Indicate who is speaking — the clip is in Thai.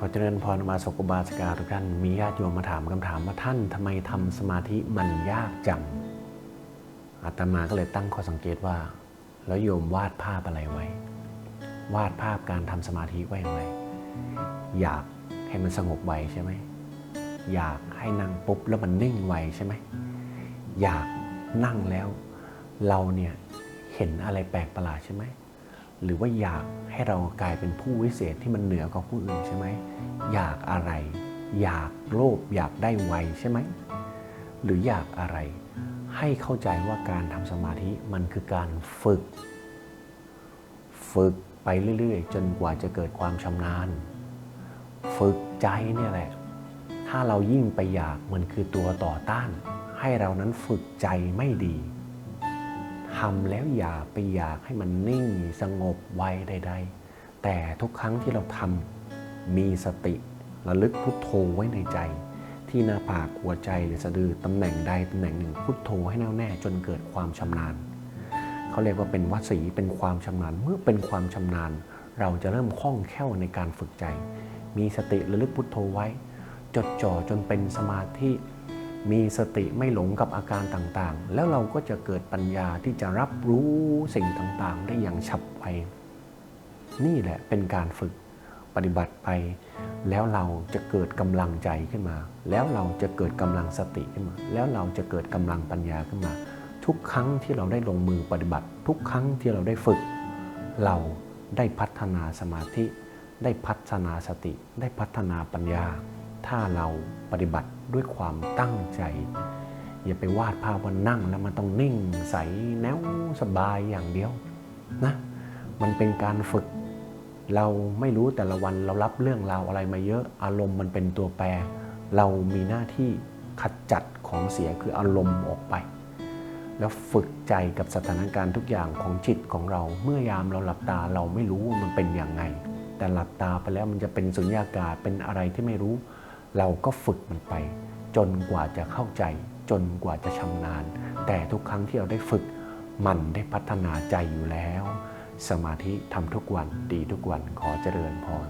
Speaker 1: ขอเจริญพรมาสกุบาสกาทุกท่านมีญาติโยมมาถามคำถามว่าท่านทำไมทำสมาธิมันยากจังอาตมาก็เลยตั้งข้อสังเกตว่า แล้วโยมวาดภาพอะไรไว้ วาดภาพการทำสมาธิไว้อย่างไร อยากให้มันสงบไวใช่ไหมอยากให้นั่งปุ๊บแล้วมันนิ่งไวใช่ไหมอยากนั่งแล้วเราเนี่ยเห็นอะไรแปลกประหลาดใช่ไหม หรือว่าอยากให้เรากลายเป็นผู้วิเศษที่มันเหนือกว่าผู้อื่นใช่ไหมอยากอะไร อยากโลภอยากได้ไวใช่ไหมหรืออยากอะไร ให้เข้าใจว่าการทำสมาธิมันคือการฝึก ฝึกไปเรื่อยๆ จนกว่าจะเกิดความชำนาญ ฝึกใจเนี่ยแหละ ถ้าเรายิ่งไปอยากมันคือตัวต่อต้าน ให้เรานั้นฝึกใจไม่ดี ทำแล้วอย่าไปอยากให้มันนิ่งสงบไวใด ๆ แต่ทุกครั้งที่เราทำมีสติระลึกพุทโธไว้ในใจ ที่หน้าผากหัวใจหรือสะดือตำแหน่งใดตำแหน่งหนึ่งพุทโธให้แน่วแน่จนเกิดความชำนาญเขาเรียกว่าเป็นวสีเป็นความชำนาญเมื่อเป็นความชำนาญ เราจะเริ่มคล่องแคล่วในการฝึกใจ มีสติระลึกพุทโธไว้ จดจ่อจนเป็นสมาธิ มีสติไม่หลงกับอาการต่างๆ แล้วเราก็จะเกิดปัญญาที่จะรับรู้สิ่งต่างๆ ได้อย่างฉับไว นี่แหละเป็นการฝึกปฏิบัติไป แล้วเราจะเกิดกำลังใจขึ้นมา แล้วเราจะเกิดกำลังสติขึ้นมา แล้วเราจะเกิดกำลังปัญญาขึ้นมา ทุกครั้งที่เราได้ลงมือปฏิบัติ ทุกครั้งที่เราได้ฝึก เราได้พัฒนาสมาธิ ได้พัฒนาสติ ได้พัฒนาปัญญา ถ้าเราปฏิบัติด้วยความตั้งใจ อย่าไปวาดภาพว่านั่งแล้วมันต้องนิ่งใสแนวสบายอย่างเดียวนะมันเป็นการฝึก เราไม่รู้แต่ละวันเรารับเรื่องราวอะไรมาเยอะอารมณ์มันเป็นตัวแปร เรามีหน้าที่ขจัดของเสียคืออารมณ์ออกไป แล้วฝึกใจกับสถานการณ์ทุกอย่างของจิตของเรา เมื่อยามเราหลับตาเราไม่รู้ว่ามันเป็นอย่างไง แต่หลับตาไปแล้วมันจะเป็นสุญญากาศเป็นอะไรที่ไม่รู้ เราก็ฝึกมันไป จนกว่าจะเข้าใจ จนกว่าจะชำนาญ แต่ทุกครั้งที่เราได้ฝึก มันได้พัฒนาใจอยู่แล้ว สมาธิทำทุกวันดีทุกวันขอเจริญพร